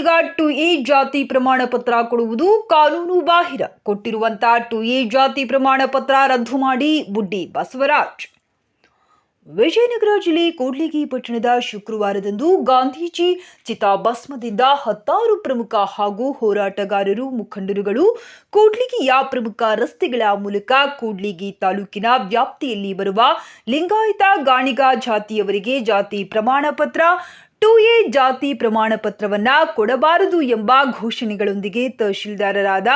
ಜಾತಿಗಳಿಗ to A ಜಾತಿ ಪ್ರಮಾಣ ಪತ್ರ ಕೊಡುವುದು ಕಾನೂನು ಬಾಹಿರ. ಕೊಟ್ಟಿರುವಂತ ಟು ಎ ಜಾತಿ ಪ್ರಮಾಣ ಪತ್ರ ರದ್ದು ಮಾಡಿ ಬುಡ್ಡಿ ಬಸವರಾಜ್. ವಿಜಯನಗರ ಜಿಲ್ಲೆ ಕೂಡ್ಲಿಗಿ ಪಟ್ಟಣದ ಶುಕ್ರವಾರದಂದು ಗಾಂಧೀಜಿ ಚಿತಾಭಸ್ಮದಿಂದ ಹತ್ತಾರು ಪ್ರಮುಖ ಹಾಗೂ ಹೋರಾಟಗಾರರು ಮುಖಂಡರುಗಳು ಕೂಡ್ಲಿಗಿಯ ಪ್ರಮುಖ ರಸ್ತೆಗಳ ಮೂಲಕ ಕೂಡ್ಲಿಗಿ ತಾಲೂಕಿನ ವ್ಯಾಪ್ತಿಯಲ್ಲಿ ಬರುವ ಲಿಂಗಾಯತ ಗಾಣಿಗ ಜಾತಿಯವರಿಗೆ ಜಾತಿ ಪ್ರಮಾಣ ಪತ್ರ ಟು ಎ ಜಾತಿ ಪ್ರಮಾಣ ಪತ್ರವನ್ನ ಕೊಡಬಾರದು ಎಂಬ ಘೋಷಣೆಗಳೊಂದಿಗೆ ತಹಶೀಲ್ದಾರರಾದ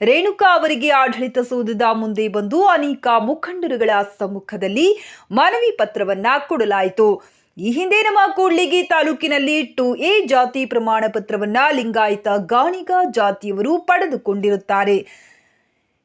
ರೇಣುಕಾ ಅವರಿಗೆ ಆಡಳಿತ ಸೌಧದ ಮುಂದೆ ಬಂದು ಅನೇಕ ಮುಖಂಡರುಗಳ ಸಮ್ಮುಖದಲ್ಲಿ ಮನವಿ ಪತ್ರವನ್ನ ಕೊಡಲಾಯಿತು. ಈ ಹಿಂದೆ ನಮ್ಮ ಕೂಡ್ಲಿಗಿ ತಾಲೂಕಿನಲ್ಲಿ ಟು ಎ ಜಾತಿ ಪ್ರಮಾಣ ಪತ್ರವನ್ನ ಲಿಂಗಾಯತ ಗಾಣಿಗ ಜಾತಿಯವರು ಪಡೆದುಕೊಂಡಿರುತ್ತಾರೆ.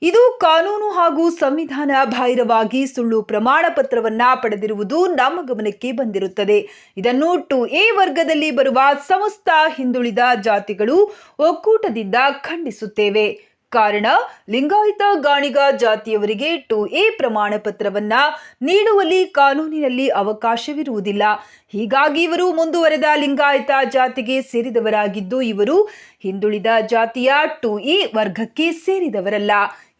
ಇದು ಕಾನೂನು ಹಾಗೂ ಸಂವಿಧಾನ ಬಾಹಿರವಾಗಿ ಸುಳ್ಳು ಪ್ರಮಾಣ ಪತ್ರವನ್ನ ಪಡೆದಿರುವುದು ನಮ್ಮ ಗಮನಕ್ಕೆ ಬಂದಿರುತ್ತದೆ. ಇದನ್ನು ಟು ಎ ವರ್ಗದಲ್ಲಿ ಬರುವ ಸಮಸ್ತ ಹಿಂದುಳಿದ ಜಾತಿಗಳು ಒಕ್ಕೂಟದಿಂದ ಖಂಡಿಸುತ್ತೇವೆ. ಕಾರಣ, ಲಿಂಗಾಯತ ಗಾಣಿಗ ಜಾತಿಯವರಿಗೆ ಟು ಎ ಪ್ರಮಾಣ ಪತ್ರವನ್ನ ನೀಡುವಲ್ಲಿ ಕಾನೂನಿನಲ್ಲಿ ಅವಕಾಶವಿರುವುದಿಲ್ಲ. ಹೀಗಾಗಿ ಇವರು ಮುಂದುವರೆದ ಲಿಂಗಾಯತ ಜಾತಿಗೆ ಸೇರಿದವರಾಗಿದ್ದು ಇವರು ಹಿಂದುಳಿದ ಜಾತಿಯ ಟು ಇ ವರ್ಗಕ್ಕೆ ಸೇರಿದವರಲ್ಲ.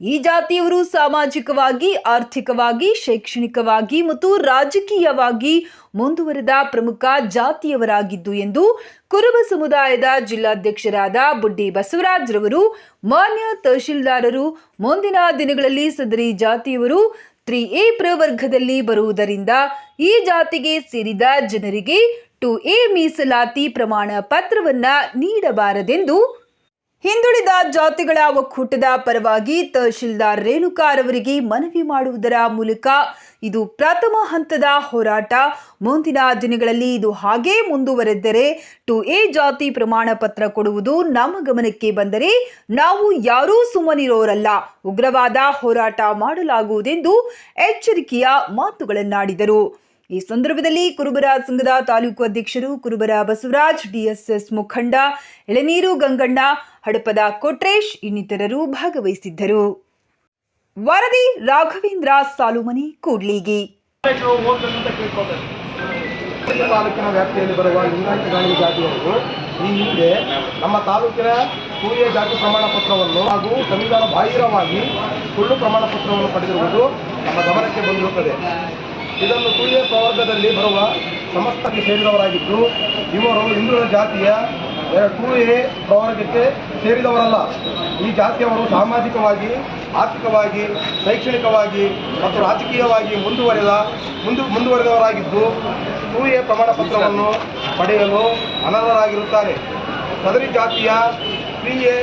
ಈ ಜಾತಿಯವರು ಸಾಮಾಜಿಕವಾಗಿ, ಆರ್ಥಿಕವಾಗಿ, ಶೈಕ್ಷಣಿಕವಾಗಿ ಮತ್ತು ರಾಜಕೀಯವಾಗಿ ಮುಂದುವರೆದ ಪ್ರಮುಖ ಜಾತಿಯವರಾಗಿದ್ದು ಎಂದು ಕುರುಬ ಸಮುದಾಯದ ಜಿಲ್ಲಾಧ್ಯಕ್ಷರಾದ ಬುಡ್ಡಿ ಬಸವರಾಜ್ರವರು ಮಾನ್ಯ ತಹಶೀಲ್ದಾರರು ಮುಂದಿನ ದಿನಗಳಲ್ಲಿ ಸದರಿ ಜಾತಿಯವರು ತ್ರಿ ಎ ಪ್ರವರ್ಗದಲ್ಲಿ ಬರುವುದರಿಂದ ಈ ಜಾತಿಗೆ ಸೇರಿದ ಜನರಿಗೆ ಟು ಎ ಮೀಸಲಾತಿ ಪ್ರಮಾಣ ಪತ್ರವನ್ನ ನೀಡಬಾರದೆಂದು ಹಿಂದುಳಿದ ಜಾತಿಗಳ ಒಕ್ಕೂಟದ ಪರವಾಗಿ ತಹಶೀಲ್ದಾರ್ ರೇಣುಕಾರವರಿಗೆ ಮನವಿ ಮಾಡುವುದರ ಮೂಲಕ ಇದು ಪ್ರಥಮ ಹಂತದ ಹೋರಾಟ. ಮುಂದಿನ ದಿನಗಳಲ್ಲಿ ಇದು ಹಾಗೇ ಮುಂದುವರೆದರೆ ಟು ಎ ಜಾತಿ ಪ್ರಮಾಣ ಪತ್ರ ಕೊಡುವುದು ನಮ್ಮ ಗಮನಕ್ಕೆ ಬಂದರೆ ನಾವು ಯಾರೂ ಸುಮ್ಮನಿರೋರಲ್ಲ. ಉಗ್ರವಾದ ಹೋರಾಟ ಮಾಡಲಾಗುವುದೆಂದು ಎಚ್ಚರಿಕೆಯ ಮಾತುಗಳನ್ನಾಡಿದರು. ಈ ಸಂದರ್ಭದಲ್ಲಿ ಕುರುಬರ ಸಂಘದ ತಾಲೂಕು ಅಧ್ಯಕ್ಷರು ಕುರುಬರ ಬಸವರಾಜ್, ಡಿಎಸ್ಎಸ್ ಮುಖಂಡ ಎಳನೀರು ಗಂಗಣ್ಣ, ಹಡಪದ ಕೊಟ್ರೇಶ್ ಇನ್ನಿತರರು ಭಾಗವಹಿಸಿದ್ದರು. ವರದಿ ರಾಘವೇಂದ್ರ ಸಾಲುಮನಿ, ಕೂಡ್ಲಿಗಿ. ತಾಲೂಕಿನ ವ್ಯಾಪ್ತಿಯಲ್ಲಿ ಬರುವ ಲಿಂಗಾಯತ ಗಾಂಧಿ ಜಾತಿಯವರು ಈ ಹಿಂದೆ ನಮ್ಮ ತಾಲೂಕಿನ ಸೂರ್ಯ ಜಾತಿ ಪ್ರಮಾಣ ಪತ್ರವನ್ನು ಹಾಗೂ ಸಂವಿಧಾನ ಬಾಹಿರವಾಗಿ ಸುಳ್ಳು ಪ್ರಮಾಣ ಪತ್ರವನ್ನು ಪಡೆದಿರುವುದು ನಮ್ಮ ಗಮನಕ್ಕೆ ಬಂದಿರುತ್ತದೆ. ಇದನ್ನು ಸೂರ್ಯ ಪ್ರವರ್ಗದಲ್ಲಿ ಬರುವ ಸಮಸ್ತಕ್ಕೆ ಸೇರಿದವರಾಗಿದ್ದು ಇವರು ಹಿಂದುಳಿದ ಜಾತಿಯ ಟೂ ಎ ಪ್ರವರ್ಗಕ್ಕೆ ಸೇರಿದವರಲ್ಲ. ಈ ಜಾತಿಯವರು ಸಾಮಾಜಿಕವಾಗಿ, ಆರ್ಥಿಕವಾಗಿ, ಶೈಕ್ಷಣಿಕವಾಗಿ ಮತ್ತು ರಾಜಕೀಯವಾಗಿ ಮುಂದುವರೆದ, ಮುಂದು, ಮುಂದುವರೆದವರಾಗಿದ್ದು ಟೂ ಎ ಪ್ರಮಾಣ ಪತ್ರವನ್ನು ಪಡೆಯಲು ಅನರ್ಹರಾಗಿರುತ್ತಾರೆ. ಸದರಿ ಜಾತಿಯ ತ್ರೀ ಎ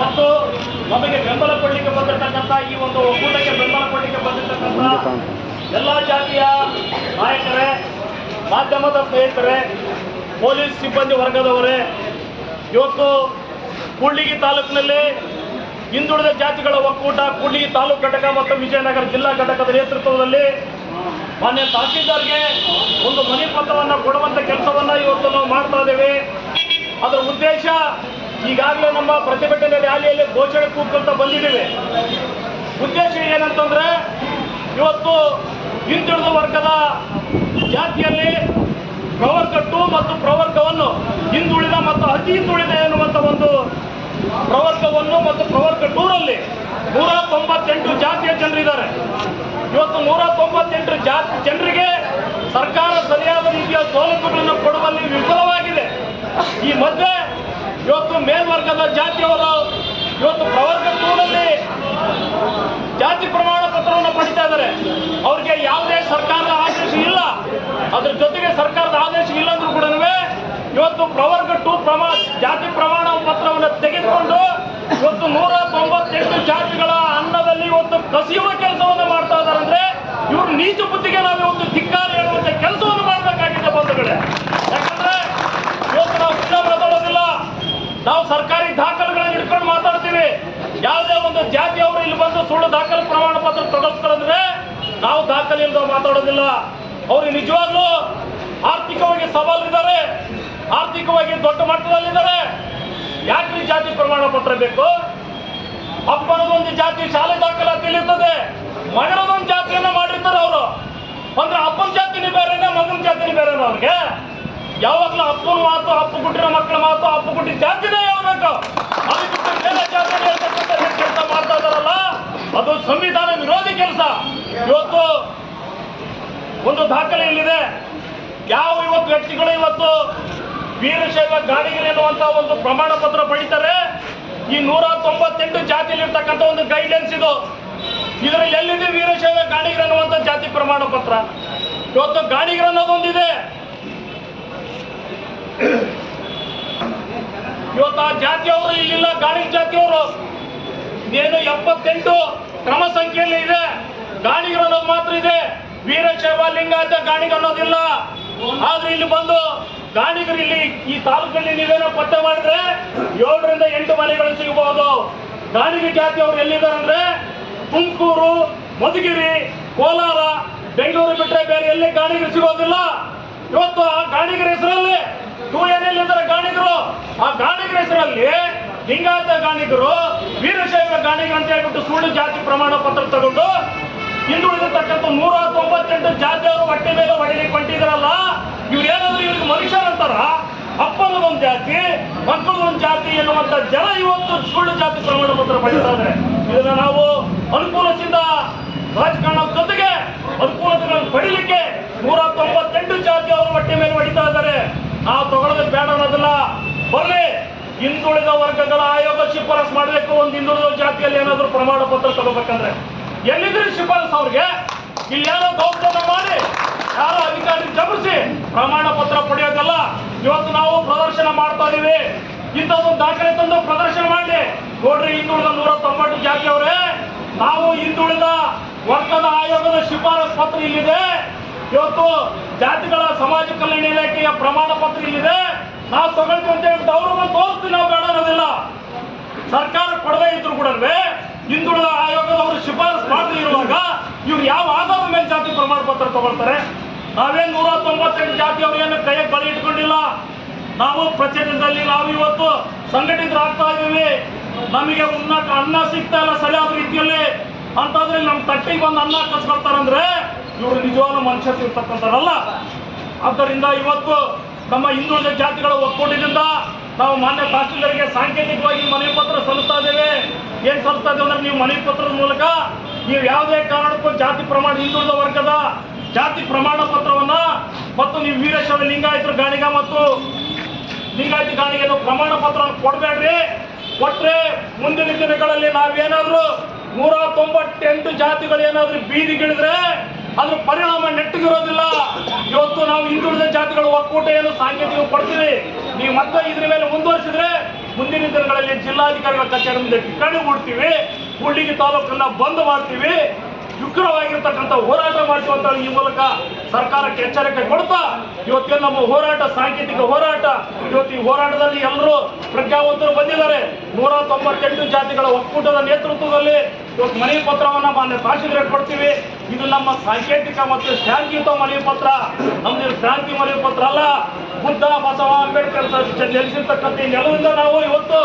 ಮತ್ತು ನಮಗೆ ಬೆಂಬಲ ಕೊಡಲಿಕ್ಕೆ ಬಂದಿರತಕ್ಕಂಥ ಈ ಒಂದು ಒಕ್ಕೂಟಕ್ಕೆ ಬೆಂಬಲ ಎಲ್ಲ ಜಾತಿಯ ನಾಯಕರೇ ಮಾಧ್ಯಮದ ಸ್ನೇಹಿತರೆ ಪೊಲೀಸ್ ಸಿಬ್ಬಂದಿ ವರ್ಗದವರೇ, ಇವತ್ತು ಕೂಡ್ಲಿಗಿ ತಾಲೂಕಿನಲ್ಲಿ ಹಿಂದುಳಿದ ಜಾತಿಗಳ ಒಕ್ಕೂಟ ಕೂಡ್ಲಿಗಿ ತಾಲೂಕು ಘಟಕ ಮತ್ತು ವಿಜಯನಗರ ಜಿಲ್ಲಾ ಘಟಕದ ನೇತೃತ್ವದಲ್ಲಿ ಮಾನ್ಯ ತಹಸೀಲ್ದಾರ್ಗೆ ಒಂದು ಮನೆ ಪತ್ರವನ್ನು ಕೊಡುವಂಥ ಕೆಲಸವನ್ನು ಇವತ್ತು ನಾವು ಮಾಡ್ತಾ ಇದ್ದೇವೆ. ಅದರ ಉದ್ದೇಶ ಈಗಾಗಲೇ ನಮ್ಮ ಪ್ರತಿಭಟನೆ ರ್ಯಾಲಿಯಲ್ಲಿ ಘೋಷಣೆ ಕೂತ್ಕೊಳ್ತಾ ಬಂದಿದ್ದೇವೆ. ಉದ್ದೇಶ ಏನಂತಂದ್ರೆ ಇವತ್ತು ಹಿಂದುಳಿದ ವರ್ಗದ ಜಾತಿಯಲ್ಲಿ ಪ್ರವರ್ಗಟ್ಟು ಮತ್ತು ಪ್ರವರ್ಗವನ್ನು ಹಿಂದುಳಿದ ಮತ್ತು ಅತಿ ಹಿಂದುಳಿದ ಎನ್ನುವಂಥ ಒಂದು ಪ್ರವರ್ಗವನ್ನು ಮತ್ತು ಪ್ರವರ್ಗ ಟೂರಲ್ಲಿ ನೂರ ತೊಂಬತ್ತೆಂಟು ಜಾತಿಯ ಜನರಿದ್ದಾರೆ. ಇವತ್ತು ನೂರ ತೊಂಬತ್ತೆಂಟು ಜಾತಿ ಜನರಿಗೆ ಸರ್ಕಾರ ಸರಿಯಾದ ರೀತಿಯ ಸೌಲಭ್ಯಗಳನ್ನು ಕೊಡುವಲ್ಲಿ ವಿಫಲವಾಗಿದೆ. ಈ ಮಧ್ಯೆ ಇವತ್ತು ಮೇಲ್ವರ್ಗದ ಜಾತಿಯವರು ಇವತ್ತು ಪ್ರವರ್ಗ ಟೂರಲ್ಲಿ ಜಾತಿ ಪ್ರಮಾಣ ಪತ್ರವನ್ನು ಪಡಿತಾ ಇದ್ದಾರೆ ಅವ್ರಿಗೆ ಯಾವುದೇ ಸರ್ಕಾರದ ಆದೇಶ ಇಲ್ಲ. ಅದ್ರ ಜೊತೆಗೆ ಸರ್ಕಾರದ ಆದೇಶ ಇಲ್ಲ ಅಂದ್ರೂ ಕೂಡ ಇವತ್ತು ಪ್ರವರ್ಗ ಟು ಪ್ರಮಾ, ಜಾತಿ ಪ್ರಮಾಣ ಪತ್ರವನ್ನು ತೆಗೆದುಕೊಂಡು ಇವತ್ತು ನೂರ ತೊಂಬತ್ತೆಂಟು ಜಾತಿಗಳ ಅನ್ನದಲ್ಲಿ ಇವತ್ತು ಕಸಿಯುವ ಕೆಲಸವನ್ನು ಮಾಡ್ತಾ ಇದ್ದಾರೆ ಅಂದ್ರೆ ಇವರು ನೀಚ ಬುದ್ಧಿಗೆ ನಾವು ಇವತ್ತು ಧಿಕ್ಕಾರ ಹೇಳುವಂತ ಕೆಲಸವನ್ನು ಮಾಡಬೇಕಾಗಿದೆ ಬಂಧುಗಳೇ. ಯಾಕಂದ್ರೆ ಇವತ್ತು ನಾವು ಮಾತಾಡೋದಿಲ್ಲ ನಾವು ಸರ್ಕಾರಿ ದಾಖಲೆಗಳನ್ನು ಹಿಡ್ಕೊಂಡು ಮಾತಾಡ್ತೀವಿ. ಯಾವುದೇ ಒಂದು ಜಾತಿಯವರು ಇಲ್ಲಿ ಬಂದು ಸುಳ್ಳು ದಾಖಲೆ ಪ್ರಮಾಣ ಪತ್ರ ತಗೊಳ್ತಾರೆ ನಾವು ದಾಖಲೆ ಇಲ್ಲದ ಮಾತಾಡೋದಿಲ್ಲ. ಅವರು ನಿಜವಾಗ್ಲೂ ಆರ್ಥಿಕವಾಗಿ ಸವಾಲಿದ್ದಾರೆ. ಆರ್ಥಿಕವಾಗಿ ದೊಡ್ಡ ಮಟ್ಟದಲ್ಲಿದ್ದಾರೆ. ಯಾಕೆ ಜಾತಿ ಪ್ರಮಾಣ ಪತ್ರ ಬೇಕು ಅಪ್ಪನದೊಂದು ಜಾತಿ ಶಾಲೆ ದಾಖಲಾತಿಯಲ್ಲಿ ಇರ್ತದೆ ಮಗನದೊಂದು ಜಾತಿಯನ್ನ ಮಾಡಿರ್ತಾರೆ ಅವರು. ಅಂದ್ರೆ ಅಪ್ಪನ ಜಾತಿನೇ ಬೇರೆನೆ, ಮಗನ ಜಾತಿನೇ ಬೇರೆನೆ ಅವ್ರಿಗೆ? ಯಾವಾಗಲೂ ಅಪ್ಪನ ಮಾತು ಅಪ್ಪು ಗುಟ್ಟಿನ ಮಕ್ಕಳ ಮಾತು ಅಪ್ಪು ಗುಟ್ಟಿ ಜಾತಿನೇ ಹೇಳ್ಬೇಕು ಅದು ಬಿಟ್ಟು ಬೇರೆ ಜಾತಿ ಹೇಳ್ತಕ್ಕಂಥ ಕೆಲಸ ಮಾಡ್ತಾ ಇದಾರಲ್ಲ ಅದು ಸಂವಿಧಾನ ವಿರೋಧಿ ಕೆಲಸ ಇವತ್ತು ಒಂದು ದಾಖಲೆ ಇಲ್ಲಿದೆ. ಯಾವ ಇವತ್ತು ವ್ಯಕ್ತಿಗಳು ಇವತ್ತು ವೀರಶೈವ ಗಾಡಿಗೆ ಎನ್ನುವಂತ ಒಂದು ಪ್ರಮಾಣ ಪತ್ರ ಪಡಿತಾರೆ? ಈ ನೂರ ತೊಂಬತ್ತೆಂಟು ಜಾತಿಯಲ್ಲಿರ್ತಕ್ಕಂಥ ಒಂದು ಗೈಡೆನ್ಸ್ ಇದು. ಇದರಲ್ಲಿ ಎಲ್ಲಿದೆ ವೀರಶೈವ ಗಾಣಿಗರು ಅನ್ನುವಂಥ ಜಾತಿ ಪ್ರಮಾಣ ಪತ್ರ? ಇವತ್ತು ಗಾಣಿಗರು ಅನ್ನೋದೊಂದಿದೆ ಇವತ್ತು ಆ ಜಾತಿಯವರು ಇಲ್ಲಿಲ್ಲ ಗಾಣಿ ಜಾತಿಯವರು ಏನು ಎಪ್ಪತ್ತೆಂಟು ಕ್ರಮ ಸಂಖ್ಯೆಯಲ್ಲಿ ಇದೆ. ಗಾಣಿಗರು ಅನ್ನೋದು ಮಾತ್ರ ಇದೆ. ವೀರಶೈವ ಲಿಂಗಾಯತ ಗಾಣಿಗ ಅನ್ನೋದಿಲ್ಲ. ಆದ್ರೆ ಇಲ್ಲಿ ಬಂದು ಗಾಣಿಗರು ಇಲ್ಲಿ ಈ ತಾಲೂಕಲ್ಲಿ ನೀವೇನೋ ಪತ್ತೆ ಮಾಡಿದ್ರೆ ಏಳರಿಂದ ಎಂಟು ಮನೆಗಳು ಸಿಗಬಹುದು. ಗಾಣಿಗ ಅವ್ರು ಎಲ್ಲಿದ್ದಾರೆ ಅಂದ್ರೆ ತುಮಕೂರು, ಮಧುಗಿರಿ, ಕೋಲಾರ, ಬೆಂಗಳೂರು ಬಿಟ್ಟರೆ ಬೇರೆ ಎಲ್ಲಿ ಗಾಣಿಗರು ಸಿಗೋದಿಲ್ಲ. ಇವತ್ತು ಆ ಗಾಣಿಗರ ಹೆಸರಲ್ಲಿ ಟೂ ಎಲ್ಲಿದ್ದಾರೆ ಗಾಣಿಗರು. ಆ ಗಾಣಿಗರ ಹೆಸರಲ್ಲಿ ಲಿಂಗಾಯತ ಗಾಣಿಗರು, ವೀರಶೈವ ಗಾಣಿಗರು ಅಂತ ಹೇಳ್ಬಿಟ್ಟು ಸುಳ್ಳು ಜಾತಿ ಪ್ರಮಾಣ ಪತ್ರ ತಗೊಂಡು ಹಿಂದುಳಿದಿರ್ತಕ್ಕಂಥ ನೂರ ತೊಂಬತ್ತೆಂಟು ಜಾತಿಯವರು ಹೊಟ್ಟೆ ಮೇಲೆ ಹೊಡಿಲಿಕ್ಕೆ ಹೊಂಟಿದ್ರಲ್ಲ ಇವ್ರು ಏನಾದ್ರು ಇವ್ರಿಗೆ ಮನುಷ್ಯರಂತಾರ ಅಪ್ಪನದೊಂದು ಜಾತಿ, ಮಕ್ಕಳದೊಂದು ಜಾತಿ ಎನ್ನುವಂಥ ಜನ ಇವತ್ತು ಸುಳ್ಳು ಜಾತಿ ಪ್ರಮಾಣ ಪತ್ರ ಪಡಿತಾ ಇದ್ದಾರೆ ಇದನ್ನ ನಾವು ಅನುಕೂಲದಿಂದ ರಾಜಕಾರಣ ಜೊತೆಗೆ ಅನುಕೂಲತೆಗಳನ್ನು ಪಡಿಲಿಕ್ಕೆ ನೂರ ತೊಂಬತ್ತೆಂಟು ಜಾತಿಯವರು ಹೊಟ್ಟೆ ಮೇಲೆ ಹೊಡಿತಾ ಇದ್ದಾರೆ ನಾವು ತಗೊಳ್ಳೋದು ಬೇಡ ಅನ್ನೋದಿಲ್ಲ ಬರ್ಲಿ. ಹಿಂದುಳಿದ ವರ್ಗಗಳ ಆಯೋಗ ಶಿಫಾರಸ್ ಮಾಡಬೇಕು. ಒಂದು ಹಿಂದುಳಿದ ಜಾತಿಯಲ್ಲಿ ಏನಾದರೂ ಪ್ರಮಾಣ ಪತ್ರ ತಗೋಬೇಕಂದ್ರೆ. ಎಲ್ಲಿದ್ರೆ ಶಿಫಾರಸ್ ಅವ್ರಿಗೆ? ಇಲ್ಲಿ ಯಾರೋ ದೌರ್ಜನ್ಯ ಮಾಡಿ, ಯಾರೋ ಅಧಿಕಾರಿ ಜಮಿಸಿ ಪ್ರಮಾಣ ಪತ್ರ ಪಡೆಯೋದಲ್ಲ. ಇವತ್ತು ನಾವು ಪ್ರದರ್ಶನ ಮಾಡ್ತಾ ಇದೀವಿ. ಒಂದು ದಾಖಲೆ ತಂದು ಪ್ರದರ್ಶನ ಮಾಡಿ. ನೋಡ್ರಿ, ಹಿಂದುಳಿದ ನೂರ ತೊಂಬತ್ತು ಜಾತಿಯವರೇ, ನಾವು ಹಿಂದುಳಿದ ವರ್ಗದ ಆಯೋಗದ ಶಿಫಾರಸ್ ಪತ್ರ ಇಲ್ಲಿದೆ. ಇವತ್ತು ಜಾತಿಗಳ ಸಮಾಜ ಕಲ್ಯಾಣ ಇಲಾಖೆಯ ಪ್ರಮಾಣ ಪತ್ರ ಇಲ್ಲಿದೆ. ನಾವು ತಗೊಳ್ತೀವಿ ಅಂತ ಹೇಳ್ಬಿಟ್ಟು ಅವರು ತೋರಿಸ್ತೀವಿ, ನಾವು ಬೇಡ ಅನ್ನೋದಿಲ್ಲ. ಸರ್ಕಾರ ಕೊಡದೇ ಇದ್ರು ಕೂಡ ಹಿಂದುಳಿದ ಇವ್ರು ಯಾವ ಆಧಾರದ ಮೇಲೆ ಜಾತಿ ಪ್ರಮಾಣ ಪತ್ರ ತಗೊಳ್ತಾರೆ? ನಾವೇ ನೂರ ತೊಂಬತ್ತೆಂಟು ಜಾತಿ ಏನು ಕೈಯಾಗ ಬಳಿ ಇಟ್ಕೊಂಡಿಲ್ಲ? ನಾವು ಪ್ರಚಲಿತದಲ್ಲಿ ನಾವು ಇವತ್ತು ಸಂಘಟಿತರಾಗ್ತಾ ಇದ್ದೀವಿ ನಮಗೆ ಉಣ್ಣಕ್ಕೆ ಅನ್ನ ಸಿಗ್ತಾ ಇಲ್ಲ ಸರಿಯಾದ ರೀತಿಯಲ್ಲಿ. ಅಂತಂದ್ರೆ ನಮ್ಮ ತಟ್ಟಿಗೆ ಬಂದು ಅನ್ನ ಕಸ್ಕೊಳ್ತಾರಂದ್ರೆ ಇವರು ನಿಜವಾದ ಮನುಷ್ಯತ್ವ ಇರ್ತಕ್ಕಂಥವ್ರಲ್ಲ. ಆದ್ದರಿಂದ ಇವತ್ತು ನಮ್ಮ ಹಿಂದುಳಿದ ಜಾತಿಗಳ ಒಕ್ಕೂಟದಿಂದ ನಾವು ಮಾನ್ಯ ತಹಸೀಲ್ದಾರ್ಗೆ ಸಾಂಕೇತಿಕವಾಗಿ ಮನವಿ ಪತ್ರ ಸಲ್ಲಿಸ್ತಾ ಇದ್ದೇವೆ. ಏನ್ ಸಲ್ಲಿಸ್ತಾ ಇದ್ದೇವೆ ಅಂದ್ರೆ ನೀವು ಮನವಿ ಪತ್ರದ ಮೂಲಕ ನೀವು ಯಾವುದೇ ಕಾರಣಕ್ಕೂ ಜಾತಿ ಪ್ರಮಾಣ ಹಿಂದುಳಿದ ವರ್ಗದ ಜಾತಿ ಪ್ರಮಾಣ ಪತ್ರವನ್ನ ಮತ್ತು ನೀವು ವೀರಶೈವ ಲಿಂಗಾಯತರು ಗಾಣಿಗ ಮತ್ತು ಲಿಂಗಾಯತ ಗಾಣಿಗೆ ಪ್ರಮಾಣ ಪತ್ರ ಕೊಡಬೇಡ್ರಿ. ಕೊಟ್ರೆ ಮುಂದಿನ ದಿನಗಳಲ್ಲಿ ನಾವೇನಾದ್ರು ನೂರ ತೊಂಬತ್ತೆಂಟು ಜಾತಿಗಳು ಏನಾದ್ರೂ ಬೀದಿಗಿಳಿದ್ರೆ ಅದ್ರ ಪರಿಣಾಮ ನೆಟ್ಟಿಗಿರೋದಿಲ್ಲ. ಇವತ್ತು ನಾವು ಹಿಂದುಳಿದ ಜಾತಿಗಳ ಒಕ್ಕೂಟ ಏನು ಸಾಂಕೇತಿಕ ಕೊಡ್ತೀವಿ ನೀವು ಮತ್ತೆ ಇದ್ರ ಮೇಲೆ ಮುಂದುವರಿಸಿದ್ರೆ ಮುಂದಿನ ದಿನಗಳಲ್ಲಿ ಜಿಲ್ಲಾಧಿಕಾರಿಗಳ ಕಚೇರಿ ಮುಂದೆ ಹೂಡ್ತೀವಿ ಕೂಡ್ಲಿಗಿ ತಾಲೂಕನ್ನ ಬಂದ್ ಮಾಡ್ತೀವಿ. ಉಗ್ರವಾಗಿರ್ತಕ್ಕಂಥ ಹೋರಾಟ ಮಾಡ್ತೀವಿ ಅಂತ ಈ ಮೂಲಕ ಸರ್ಕಾರಕ್ಕೆ ಎಚ್ಚರಿಕೆ ಕೊಡ್ತಾ ಇವತ್ತಿಗೆ ನಮ್ಮ ಹೋರಾಟ, ಸಾಂಕೇತಿಕ ಹೋರಾಟ. ಇವತ್ತು ಈ ಹೋರಾಟದಲ್ಲಿ ಎಲ್ಲರೂ ಪ್ರಜ್ಞಾವಂತರು ಬಂದಿದ್ದಾರೆ. ನೂರ ತೊಂಬತ್ತೆಂಟು ಜಾತಿಗಳ ಒಕ್ಕೂಟದ ನೇತೃತ್ವದಲ್ಲಿ ಇವತ್ತು ಮನೆ ಪತ್ರವನ್ನು ಮಾನ್ಯ ತಹಶೀಲ್ದಾರ್ ಕೊಡ್ತೀವಿ. ಇದು ನಮ್ಮ ಸಾಂಕೇತಿಕ ಮತ್ತು ಶಾಂತಿಯುತ ಮನವಿ ಪತ್ರ. ನಮ್ದು ಶಾಂತಿ ಮನೆ ಪತ್ರ ಅಲ್ಲ. ಬುದ್ಧ ಬಸವ ಅಂಬೇಡ್ಕರ್ ನೆಲೆಸಿರ್ತಕ್ಕಂಥ ನೆಲದಿಂದ ನಾವು ಇವತ್ತು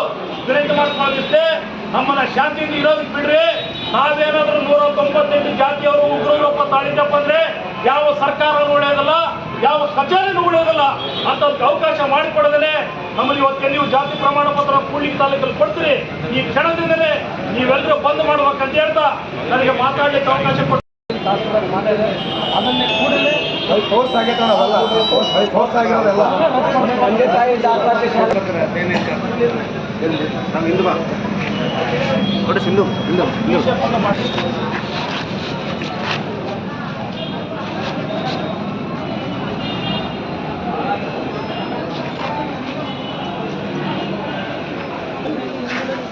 ವಿನಂತಿ ಮಾಡ್ಕೊಂಡಿದ್ದೆ ನಮ್ಮನ್ನ ಶಾಂತಿಯಿಂದ ಇರೋದಕ್ಕೆ ಬಿಡ್ರಿ. ನಾವೇನಾದ್ರೂ ನೂರ ತೊಂಬತ್ತೆಂಟು ಜಾತಿಯವರು ಅಂತ ತಾಳಿದಪ್ಪ ಅಂದ್ರೆ ಯಾವ ಸರ್ಕಾರ ಉಳಿಯೋದಿಲ್ಲ ಯಾವ ಕಚೇರಿನೂ ಉಳಿಯೋದಿಲ್ಲ. ಅಂತ ಅವಕಾಶ ಮಾಡಿಕೊಡದೇ ನಮ್ಮಲ್ಲಿ ಇವತ್ತಿಗೆ ನೀವು ಜಾತಿ ಪ್ರಮಾಣ ಪತ್ರ ಕೂಡ್ಲಿಕ್ಕೆ ತಾಲೂಕಲ್ಲಿ ಕೊಡ್ತೀರಿ. ಈ ಕ್ಷಣದಿಂದಲೇ ನೀವೆಲ್ಲರೂ ಬಂದ್ ಮಾಡ್ಬೇಕಂತ ಹೇಳ್ತಾ ನನಗೆ ಮಾತಾಡ್ಲಿಕ್ಕೆ ಅವಕಾಶ ಕೊಟ್ಟು ಅದನ್ನೇ ಕೂಡಲೇ ಫೋರ್ಸ್ ಆಗಿರೋದಲ್ಲ. ಫೋರ್ಸ್ ಆಗಿರೋದಲ್ಲ ತಂದೆ ತಾಯಿ ದಾಖಲಾತಿ ನಮ್ಮ ಹಿಂದೂ ಬಾ ಕೊಡು ಸಿಂಧು ಹಿಂದೂ ಹಿಂದೂ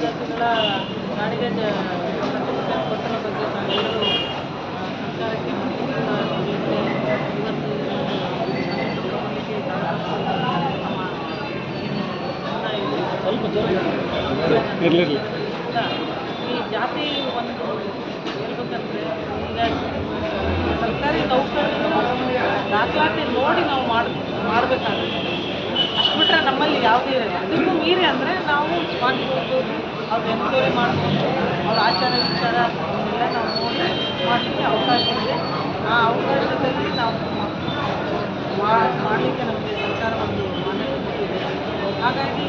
ಜಾತಿಗಳ ಗಾಡಿಗೆ ಕೊಟ್ಟರ ಬಗ್ಗೆ ನಾವೆಲ್ಲರೂ ಸರ್ಕಾರಕ್ಕೆ ಮನವಿಯಿಂದ ಇವತ್ತು ಇವತ್ತು ನಮ್ಮ ಏನು ಜನ ಇದೆ ಇರಲಿರಲಿ. ಈ ಜಾತಿ ಒಂದು ಹೇಳ್ಬೇಕಂದ್ರೆ ಈಗ ಸರ್ಕಾರಿ ನೌಕರರು ದಾಖಲಾತಿ ನೋಡಿ ನಾವು ಮಾಡಿ, ಮಾಡಬೇಕಾಗುತ್ತೆ. ಅಷ್ಟು ಬಿಟ್ಟರೆ ನಮ್ಮಲ್ಲಿ ಯಾವುದೇ ಇರಲ್ಲ ಅದಕ್ಕೂ ಮೀರಿ ಅಂದರೆ ನಾವು ಮಾಡಿ ಹೋಗ್ಬೋದು ಅವ್ರು ಎನ್ಕ್ವೈರಿ ಮಾಡ್ಬೋದು, ಅವ್ರ ಆಚಾರ ವಿಚಾರ ಎಲ್ಲ ನಾವು ನೋಡಿ ಮಾಡಲಿಕ್ಕೆ ಅವಕಾಶ ಇದೆ. ಆ ಅವಕಾಶದಲ್ಲಿ ನಾವು ಮಾಡಲಿಕ್ಕೆ ನಮಗೆ ಸರ್ಕಾರ ಒಂದು ಮಾನ್ಯತೆ ಕೊಟ್ಟಿದೆ. ಹಾಗಾಗಿ